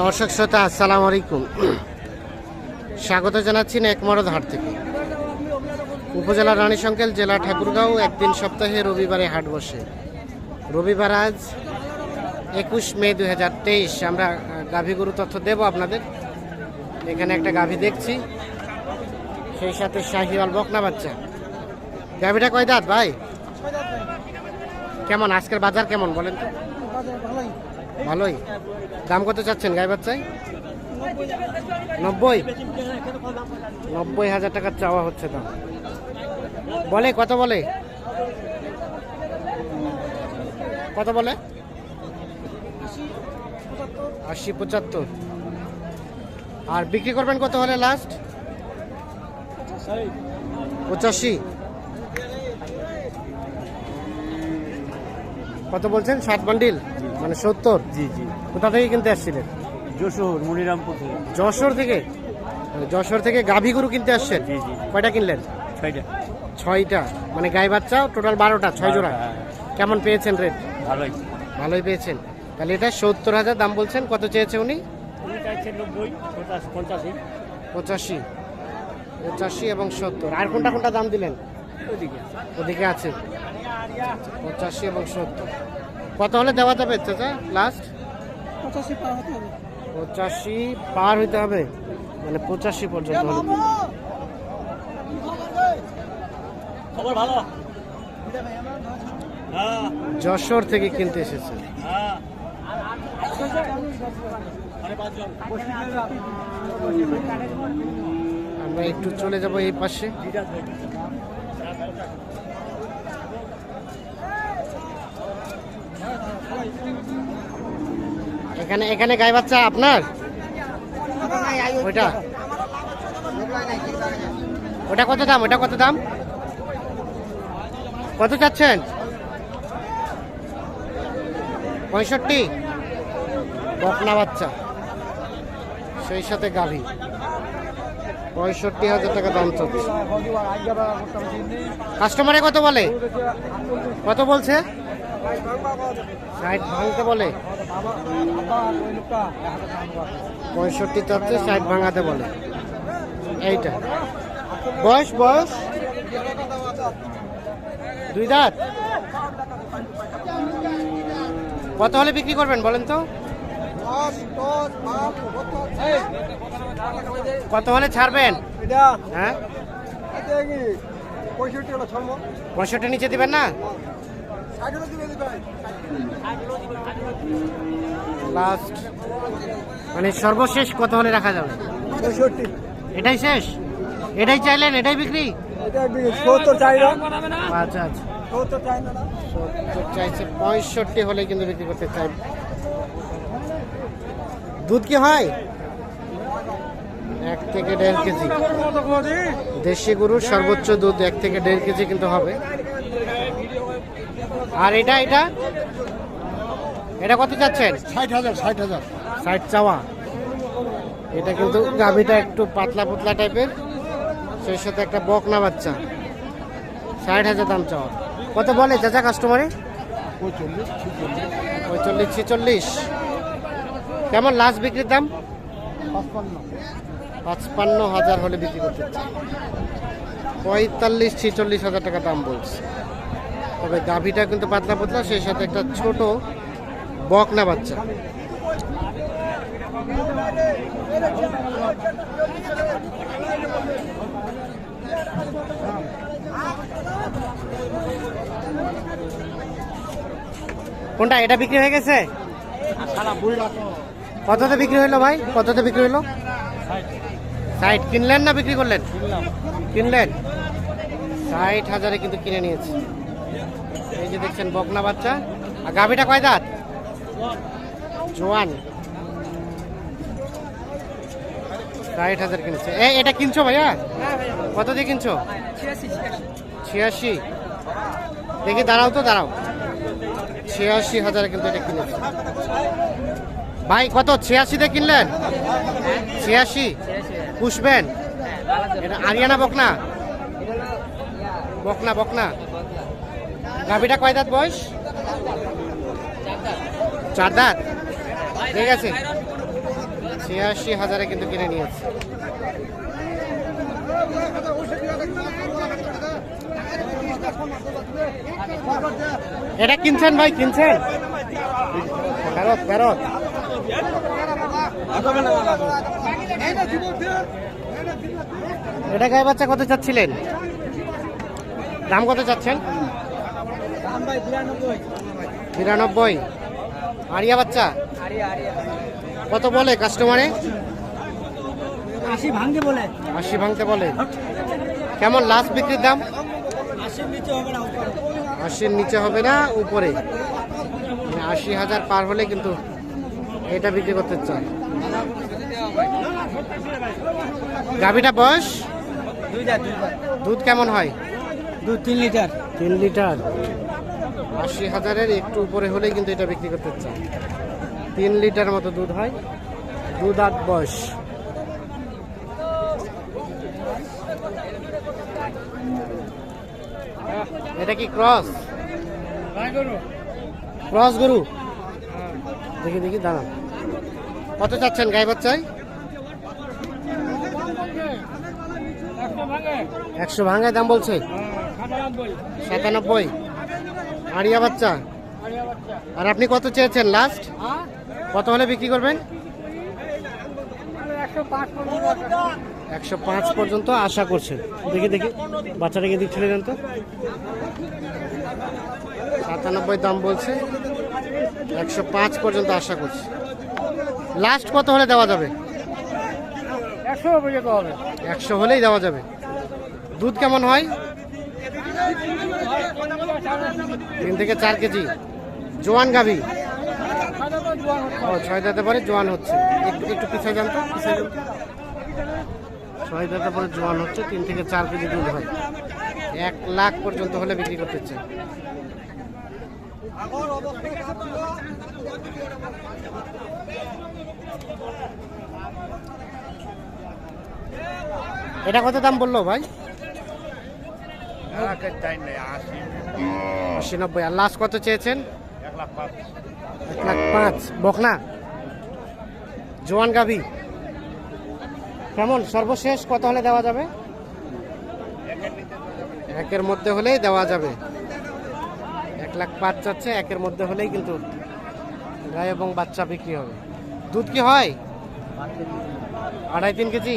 দর্শক শ্রোতা আসসালামু আলাইকুম। স্বাগত জানাচ্ছি একমরদ হাট থেকে। উপজেলা রানীশঙ্কেল জেলা ঠাকুরগাঁও একদিন সপ্তাহে রবিবারে হাট বসে। রবিবার আজ একুশ মে দু হাজার তেইশ। আমরা আহ, গাভী গরু তথ্য দেব আপনাদের। এখানে একটা গাভী দেখছি। সেই সাথে শাহিওয়াল বকনা বাচ্চা। গাভীটা কয় দাঁত ভাই? কেমন? আজকের বাজার কেমন বলেন তো? ভালোই। দাম কত চাচ্ছেন গাই বাচ্চায়? নব্বই? নব্বই হাজার টাকার চাওয়া হচ্ছে দাম। বলে, কত বলে? কত বলে? আশি পঁচাত্তর। আর বিক্রি করবেন কত হলে লাস্ট পঁচাশি। কত বলছেন? সাত বান্ডিল মানে সত্তর? জি জি। কোথা থেকে কিনতে আসছিলেন? যশোর মনিরামপুর থেকে। যশোর থেকে? মানে যশোর থেকে গাভী গরু কিনতে আসছেন? জি, জি। কয়টা কিনলেন? ছয়টা। ছয়টা। মানে গাই বাচ্চা টোটাল বারোটা ছয় জোড়া। হ্যাঁ, কেমন পেয়েছেন রেট ভালোই। ভালোই পেয়েছেন। তাহলে এটা সত্তর হাজার দাম বলছেন কত চেয়েছে উনি? পঁচাশি পঁচাশি। এবং সত্তর। আর কোনটা কোনটা দাম দিলেন? ওদিকে আছে। পঁচাশি এবং সত্তর। কত হলে দেওয়া যাবে চাচা? লাস্ট পঁচাশি পার হতে হবে। পঁচাশি পার হইতে হবে? মানে পঁচাশি পর্যন্ত হলে খবর ভালো? হ্যাঁ। যশোর থেকে কিনতে এসেছে। হ্যাঁ। আমরা একটু চলে যাব এই পাশে। এখানে এখানে গাই বাচ্চা আপনার? ওইটা? ওটা কত দাম? ওটা কত দাম? কত চাচ্ছেন? পঁয়ষট্টি? বকনা বাচ্চা। সেই সাথে গাভী। পঁয়ষট্টি হাজার টাকা দাম চলছে। কাস্টমারে কত বলে? কত বলছে? ষাট ভাঙতে বলে। পঁয়ষট্টি চাচ্ছে ষাট ভাঙাতে বলে। এইটা। বয়স বয়স? দুই দাঁত? কত হলে বিক্রি করবেন বলেন তো? কত হলে ছাড়বেন? হ্যাঁ? পঁয়ষট্টি নিচে দিবেন না? লাস্ট মানে সর্বশেষ কত হলে রাখা যাবে? এটাই শেষ? এটাই চাইলেন? এটাই বিক্রি? আচ্ছা আচ্ছা। চাইছে পঁয়ষট্টি হলে কিন্তু বিক্রি করতে চাই। দুধ কি হয়? এক থেকে দেড় কেজি। দেশি গরুর সর্বোচ্চ দুধ এক থেকে দেড় কেজি কিন্তু হবে। আর এটা এটা? এটা কত চাচ্ছেন? ষাট হাজার ষাট হাজার। ষাট চাওয়া। এটা কিন্তু গাভিটা একটু পাতলা পাতলা টাইপের। সেই সাথে একটা বকনা বাচ্চা। ষাট হাজার দাম চাওয়া। কত বলে চাচা কাস্টমারে পঁয়চল্লিশ ছিচল্লিশ। কেমন লাস্ট বিক্রির দাম? পাঁচপান্ন। হাজার হলে বিক্রি করতে পঁয়তাল্লিশ ছিচল্লিশ হাজার টাকা দাম বলছে। তবে গাভিটা কিন্তু পাতলা পাতলা, সেই সাথে একটা ছোট বকনা বাচ্চা। কোনটা, এটা বিক্রি হয়ে গেছে? কততে বিক্রি হলো ভাই? কততে বিক্রি হলো? ষাট। কিনলেন না বিক্রি করলেন? কিনলেন। ষাট হাজারে কিন্তু কিনে নিয়েছি। এই যে দেখছেন, বকনা বাচ্চা। আর গাভিটা কয় দাঁত? জোয়ান। ষাট হাজার কিনছে। এ, এটা কিনছো ভাইয়া? কত দিয়ে কিনছো? ছিয়াশি। দেখি, দাঁড়াও তো, দাঁড়াও। ছিয়াশি হাজার কিন্তু এটা কিনেছে। ভাই, কত? ছিয়াশিতে কিনলেন? ছিয়াশি? পুষবেন? এটা আরিয়ানা বকনা? বকনা বকনা। গাভিটা কয় দাঁত বয়স? চার দাঁত? ঠিক আছে। ছিয়াশি হাজারে কিন্তু কিনে নিয়েছে। এটা কিনছেন ভাই, কিনছেন? ফেরত ফেরত। এটা গায়ে বাচ্চা কত চাচ্ছিলেন? দাম কত চাচ্ছেন? বিরানব্বই। আরিয়া বাচ্চা? কত বলে কাস্টমারে আশি ভাঙতে বলে। আশি ভাঙতে বলে কেমন লাস্ট বিক্রির দাম? আশির নিচে হবে না উপরে। মানে আশি হাজার পার হলে কিন্তু এটা বিক্রি করতে চান গাভিটা বয়স? দুধ কেমন হয়? দু তিন লিটার। তিন লিটার। আশি হাজারের একটু উপরে হলেই কিন্তু এটা বিক্রি করতে চায় তিন লিটার মতো দুধ হয়। দুধ আট বয়স। এটা কি ক্রস? ক্রস গরু? দেখি দেখি, দাঁড়ান। কত চাচ্ছেন গাই বাচ্চায় একশো ভাঙায় দাম বলছে? সাতানব্বই। আরিয়া বাচ্চা আর আপনি কত চেয়েছেন লাস্ট কত হলে বিক্রি করবেন? একশো পাঁচ পর্যন্ত আশা করছেন দেখি দেখি। বাচ্চাটাকে দিক ছেড়ে দেন তো? সাতানব্বই দাম বলছে। একশো পাঁচ পর্যন্ত আশা করছে। লাস্ট কত হলে দেওয়া যাবে? একশো হলেই দেওয়া যাবে। দুধ কেমন হয়? তিন থেকে চার কেজি। জোয়ান গাভি। ও, ছয় দাঁতে পরে জোয়ান হচ্ছে। একটু একটু পিছিয়ে যান তো, পিছিয়ে ছয় দাঁতে পরে জোয়ান হচ্ছে, তিন থেকে চার কেজি দুধ হয়। এক লাখ পর্যন্ত হলে বিক্রি করতে চাই। এটা কত দাম বলল ভাই? আশি নব্বই। আর লাস্ট কত চেয়েছেন? এক লাখ পাঁচ। বকনা। জোয়ান গাভি। কেমন? সর্বশেষ কত হলে দেওয়া যাবে? একের মধ্যে হলেই দেওয়া যাবে। এক লাখ পাঁচ চাচ্ছে একের মধ্যে হলেই কিন্তু গাই এবং বাচ্চা বিক্রি হবে। দুধ কি হয়? আড়াই তিন কেজি?